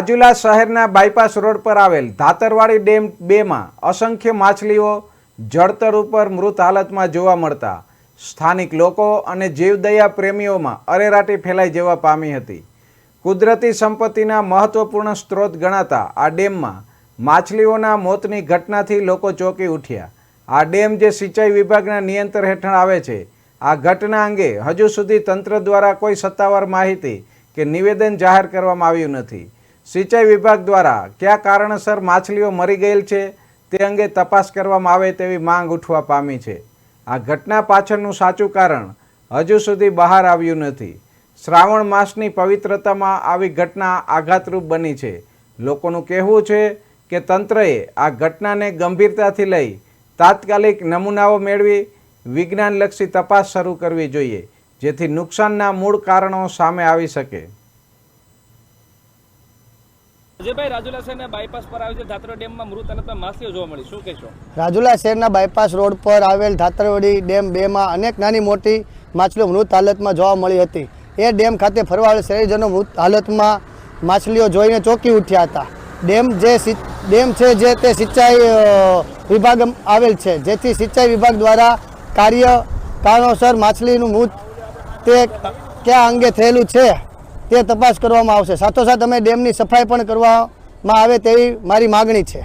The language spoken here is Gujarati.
રાજુલા શહેરના બાયપાસ રોડ પર આવેલ ધાતરવાડી ડેમ બેમાં અસંખ્ય માછલીઓ જળતર ઉપર મૃત હાલતમાં જોવા મળતા સ્થાનિક લોકો અને જીવદયા પ્રેમીઓમાં અરેરાટી ફેલાઈ જવા પામી હતી. કુદરતી સંપત્તિના મહત્વપૂર્ણ સ્ત્રોત ગણાતા આ ડેમમાં માછલીઓના મોતની ઘટનાથી લોકો ચોંકી ઉઠ્યા. આ ડેમ જે સિંચાઈ વિભાગના નિયંત્રણ હેઠળ આવે છે, આ ઘટના અંગે હજુ સુધી તંત્ર દ્વારા કોઈ સત્તાવાર માહિતી કે નિવેદન જાહેર કરવામાં આવ્યું નથી. સિંચાઈ વિભાગ દ્વારા કયા કારણસર માછલીઓ મરી ગયેલ છે તે અંગે તપાસ કરવામાં આવે તેવી માંગ ઉઠવા પામી છે. આ ઘટના પાછળનું સાચું કારણ હજુ સુધી બહાર આવ્યું નથી. શ્રાવણ માસની પવિત્રતામાં આવી ઘટના આઘાતરૂપ બની છે. લોકોનું કહેવું છે કે તંત્રએ આ ઘટનાને ગંભીરતાથી લઈ તાત્કાલિક નમૂનાઓ મેળવી વિજ્ઞાનલક્ષી તપાસ શરૂ કરવી જોઈએ, જેથી નુકસાનના મૂળ કારણો સામે આવી શકે. રાજુલા શહેરના બાયપાસ રોડ પર આવેલ ધાત્રવડી ડેમ બેમાં અનેક નાની મોટી માછલીઓ મૃત હાલતમાં જોવા મળી હતી. એ ડેમ ખાતે ફરવાળ શહેરીજનો મૃત હાલતમાં માછલીઓ જોઈને ચોંકી ઉઠ્યા હતા. ડેમ જે ડેમ છે જે તે સિંચાઈ વિભાગ આવેલ છે, જેથી સિંચાઈ વિભાગ દ્વારા કાર્ય કારણોસર માછલીનું મૃત તે કયા અંગે થયેલું છે? તે તપાસ કરવામાં આવશે. સાથોસાથ અમે ડેમની સફાઈ પણ કરવામાં આવે તેવી મારી માગણી છે.